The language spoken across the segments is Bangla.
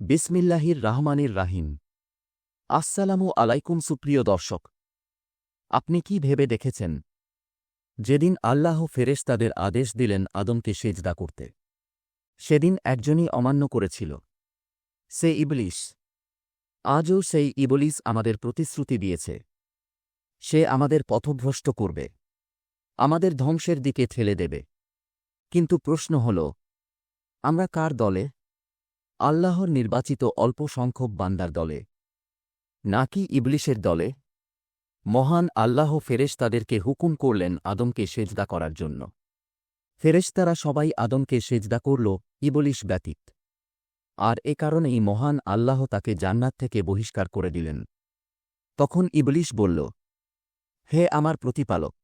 বিসমিল্লাহির রাহমানির রাহিম। আসসালামু আলাইকুম সুপ্রিয় দর্শক। আপনি কি ভেবে দেখেছেন? যেদিন আল্লাহ ফেরেশ তাদের আদেশ দিলেন আদমকে সেজদা করতে। সেদিন একজনই অমান্য করেছিল। সে ইবলিশ আজও সেই ইবলিস আমাদের প্রতিশ্রুতি দিয়েছে। সে আমাদের পথভ্রষ্ট করবে। আমাদের ধ্বংসের দিকে ঠেলে দেবে। কিন্তু প্রশ্ন হল, আমরা কার দলে? আল্লাহর নির্বাচিত অল্প সংখ্যক বান্দার দলে। নাকি ইবলিশের দলে? মহান আল্লাহ ফেরেশ তাদেরকে হুকুম করলেন আদমকে সেজদা করার জন্য। ফেরেশতারা সবাই আদমকে সেজদা করল, ইবলিশ ব্যতীত। আর এ কারণেই মহান আল্লাহ তাকে জান্নাত থেকে বহিষ্কার করে দিলেন। তখন ইবলিশ বলল, হে আমার প্রতিপালক,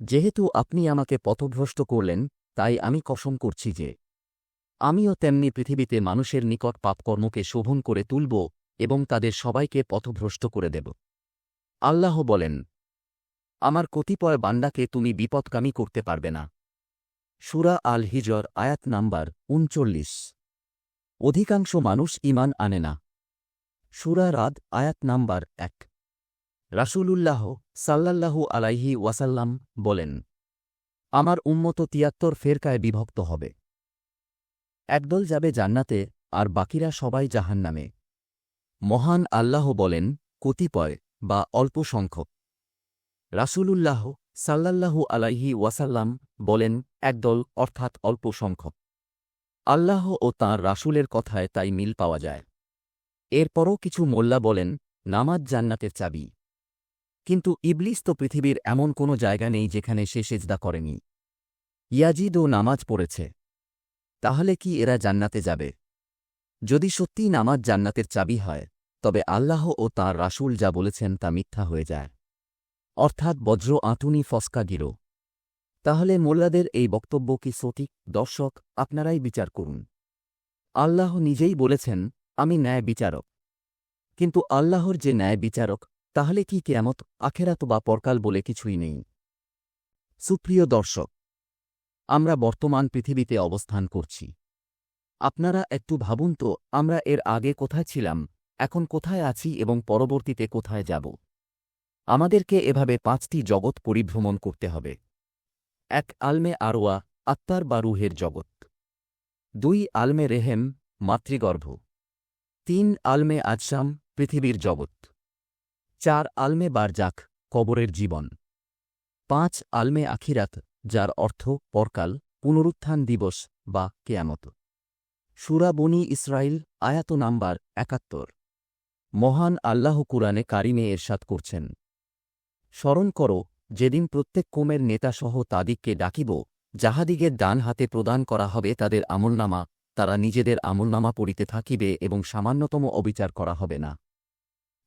যেহেতু আপনি আমাকে পথভ্রষ্ট করলেন, তাই আমি কসম করছি যে আমিও তেমনি পৃথিবীতে মানুষের নিকট পাপকর্মকে শোভন করে তুলব এবং তাদের সবাইকে পথভ্রষ্ট করে দেব। আল্লাহ বলেন, আমার কতিপয় বান্দাকে তুমি বিপদকামী করতে পারবে না। সুরা আল হিজর আয়াত নাম্বার উনচল্লিশ। অধিকাংশ মানুষ ইমান আনে না। সুরা রাদ, আয়াত নাম্বার এক। রাসূলুল্লাহ সাল্লাল্লাহু আলাইহি ওয়াসাল্লাম বলেন, আমার উম্মত তিয়াত্তর ফেরকায় বিভক্ত হবে। একদল যাবে জান্নাতে আর বাকিরা সবাই জাহান্নামে। মহান আল্লাহ বলেন, কতিপয় বা অল্প সংখ্যক। রাসূলুল্লাহ সাল্লাল্লাহু আলাইহি ওয়াসাল্লাম বলেন, একদল অর্থাৎ অল্প সংখ্যক। আল্লাহ ও তাঁর রাসূলের কথায় তাই মিল পাওয়া যায়। এরপরও কিছু মোল্লা বলেন, নামাজ জান্নাতের চাবি। কিন্তু ইবলিস তো পৃথিবীর এমন কোনো জায়গা নেই যেখানে সে সেজদা করেনি। ইয়াজিদও নামাজ পড়েছে। তাহলে কি এরা জান্নাতে যাবে? যদি সত্যিই নামাজ জান্নাতের চাবি হয়, তবে আল্লাহ ও তাঁর রাসূল যা বলেছেন তা মিথ্যা হয়ে যায়। অর্থাৎ বজ্র আঁটুনি ফসকা, গিরো। তাহলে মোল্লাদের এই বক্তব্য কি সঠিক? দর্শক, আপনারাই বিচার করুন। আল্লাহ নিজেই বলেছেন, আমি ন্যায় বিচারক। কিন্তু আল্লাহর যে ন্যায় বিচারক, তাহলে কি কেয়ামত, আখেরাত বা পরকাল বলে কিছুই নেই? সুপ্রিয় দর্শক আমরা বর্তমান পৃথিবীতে অবস্থান করছি। আপনারা একটু ভাবুন তো, আমরা এর আগে কোথায় ছিলাম, এখন কোথায় আছি এবং পরবর্তীতে কোথায় যাব? আমাদেরকে এভাবে পাঁচটি জগৎ পরিভ্রমণ করতে হবে। এক, আলমে আরোয়া আত্মার বা রুহের জগৎ। দুই, আলমে রেহেম, মাতৃগর্ভ। তিন, আলমে আজসাম, পৃথিবীর জগৎ। চার, আলমে বারজাক, কবরের জীবন। পাঁচ, আলমে আখিরাত যার অর্থ পরকাল, পুনরুত্থান দিবস বা কেয়ামত। সুরা বনি ইসরাইল আয়াত নাম্বার একাত্তর। মহান আল্লাহ কুরআনে কারিমে এরশাদ করছেন। স্মরণ করো, যেদিন প্রত্যেক কোমের নেতাসহ তাদিককে ডাকিব, যাহাদিগের ডান হাতে প্রদান করা হবে তাদের আমলনামা, তারা নিজেদের আমলনামা পড়িতে থাকিবে এবং সামান্যতম অবিচার করা হবে না।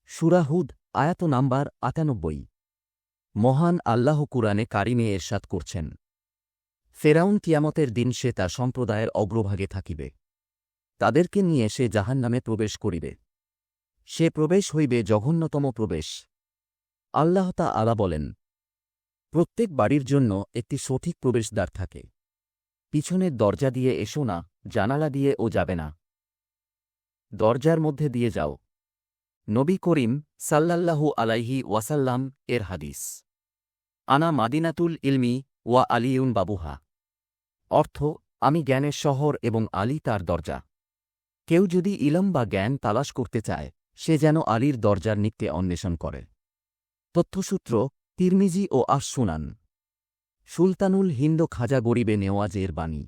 সুরাহুদ আয়াত নাম্বার আটানব্বই। মহান আল্লাহ কুরআনে কারিমে এরশাদ করছেন। ফেরাউন কিয়ামতের দিন সে তা সম্প্রদায়ের অগ্রভাগে থাকিবে। তাদেরকে নিয়ে সে জাহান্নামে প্রবেশ করিবে। সে প্রবেশ হইবে জঘন্যতম প্রবেশ। আল্লাহ তা আলা বলেন, প্রত্যেক বাড়ির জন্য একটি সঠিক প্রবেশদ্বার থাকে। পিছনের দরজা দিয়ে এসো না, জানালা দিয়ে ও যাবে না। দরজার মধ্যে দিয়ে যাও। নবী করিম সাল্লাল্লাহু আলাইহি ওয়াসাল্লাম এর হাদিস। আনা মাদিনাতুল ইলমি ওয়া আলিউন বাবুহা। অর্থ, আমি জ্ঞানের শহর এবং আলী তার দরজা। কেউ যদি ইলম বা জ্ঞান তালাশ করতে চায়, সে যেন আলীর দরজার নিকটে অন্বেষণ করে। তথ্যসূত্র, তিরমিজি ও আশুনান সুলতানুল হিন্দ খাজা গরিবে নেওয়াজের বাণী।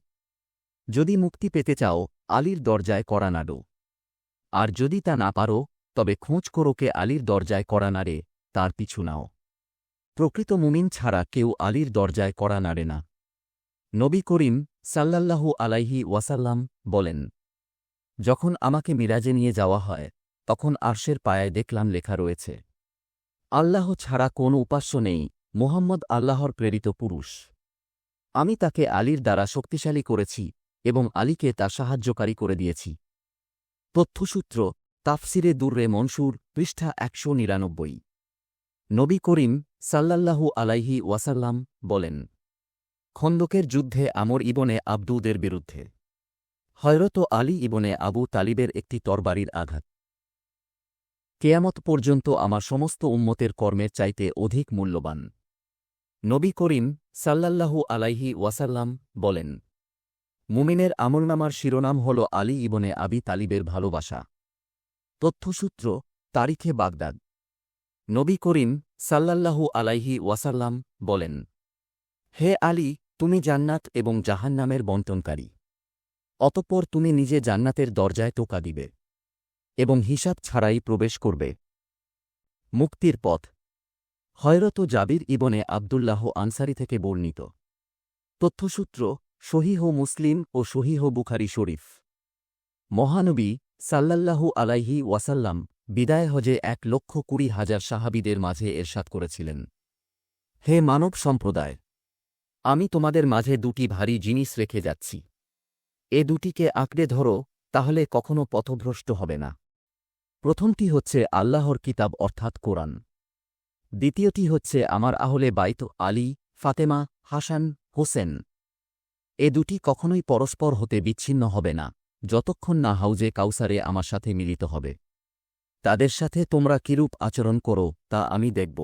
যদি মুক্তি পেতে চাও, আলীর দরজায় করা নাড়ো। আর যদি তা না পারো, তবে খোঁজ করোকে আলীর দরজায় করা নাড়ে, তার পিছু নাও। প্রকৃত মুমিন ছাড়া কেউ আলীর দরজায় করা নাড়ে না। নবী করিম সাল্লাল্লাহু আলাইহি ওয়াসাল্লাম বলেন, যখন আমাকে মিরাজে নিয়ে যাওয়া হয়, তখন আরশের পায়ায় দেখলাম লেখা রয়েছে, আল্লাহ ছাড়া কোন উপাস্য নেই, মোহাম্মদ আল্লাহর প্রেরিত পুরুষ। আমি তাকে আলীর দ্বারা শক্তিশালী করেছি এবং আলীকে তা সাহায্যকারী করে দিয়েছি। তথ্যসূত্র, তাফসিরে দুর্রে মনসুর, পৃষ্ঠা একশো নিরানব্বই। নবী করিম সাল্লাল্লাহু আলাইহি ওয়াসাল্লাম বলেন, খন্দকের যুদ্ধে আমর ইবনে আব্দুদের বিরুদ্ধে। হয়রত আলী ইবনে আবু তালিবের একটি তরবারির আঘাত। কেয়ামত পর্যন্ত আমার সমস্ত উম্মতের কর্মের চাইতে অধিক মূল্যবান। নবী করিম সাল্লাল্লাহু আলাইহি ওয়াসাল্লাম বলেন, মুমিনের আমলনামার শিরোনাম হল আলী ইবনে আবি তালিবের ভালোবাসা। তথ্যসূত্র, তারিখে বাগদাদ। নবী করিম সাল্লাল্লাহু আলাইহি ওয়াসাল্লাম বলেন, হে আলী, তুমি জান্নাত এবং জাহান্নামের বন্টনকারী অতঃপর তুমি নিজে জান্নাতের দরজায় টোকা দিবে এবং হিসাব ছাড়াই প্রবেশ করবে। মুক্তির পথ। হয়রত জাবির ইবনে আবদুল্লাহ আনসারি থেকে বর্ণিত। তথ্যসূত্র শহীহ মুসলিম ও শহীহ বুখারি শরীফ। মহানবী সাল্লাল্লাহু আলাইহি ওয়াসাল্লাম বিদায় হজে এক লক্ষ কুড়ি হাজার সাহাবিদের মাঝে এরশাদ করেছিলেন। হে মানব সম্প্রদায়, আমি তোমাদের মাঝে দুটি ভারী জিনিস রেখে যাচ্ছি। এ দুটিকে আঁকড়ে ধরো, তাহলে কখনো পথভ্রষ্ট হবে না। প্রথমটি হচ্ছে আল্লাহর কিতাব অর্থাৎ কোরআন। দ্বিতীয়টি হচ্ছে আমার আহলে বাইত আলী, ফাতেমা, হাসান, হোসেন। এ দুটি কখনোই পরস্পর হতে বিচ্ছিন্ন হবে না, যতক্ষণ না হাউজে কাউসারে আমার সাথে মিলিত হবে। তাদের সাথে তোমরা কিরূপ আচরণ করো, তা আমি দেখব।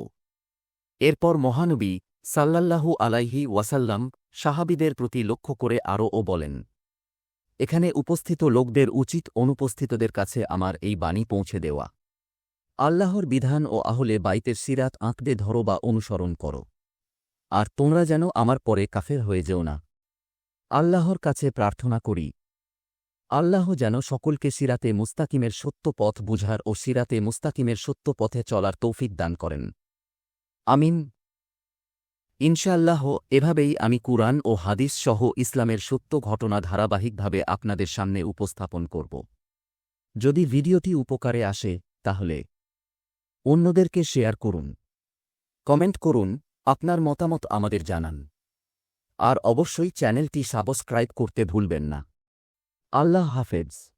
এরপর মহানবী সাল্লাল্লাহু আলাইহি ওয়াসাল্লাম সাহাবিদের প্রতি লক্ষ্য করে আরও ও বলেন, এখানে উপস্থিত লোকদের উচিত অনুপস্থিতদের কাছে আমার এই বাণী পৌঁছে দেওয়া। আল্লাহর বিধান ও আহলে বাইতের সিরাত আঁকড়ে ধরো বা অনুসরণ করো। আর তোমরা যেন আমার পরে কাফের হয়ে যেও না। আল্লাহর কাছে প্রার্থনা করি আল্লাহ যেন সকলকে সিরাতে মুস্তাকিমের সত্য পথ বুঝার ও সিরাতে মুস্তাকিমের সত্য পথে চলার তৌফিক দান করেন। আমিন। ইনশাআল্লাহ, এভাবেই আমি কুরআন ও হাদিস সহ ইসলামের সত্য ঘটনা ধারাবাহিকভাবে আপনাদের সামনে উপস্থাপন করব। যদি ভিডিওটি উপকারে আসে, তাহলে অন্যদেরকে শেয়ার করুন। কমেন্ট করুন, আপনার মতামত আমাদের জানান। আর অবশ্যই চ্যানেলটি সাবস্ক্রাইব করতে ভুলবেন না। আল্লাহ হাফেজ।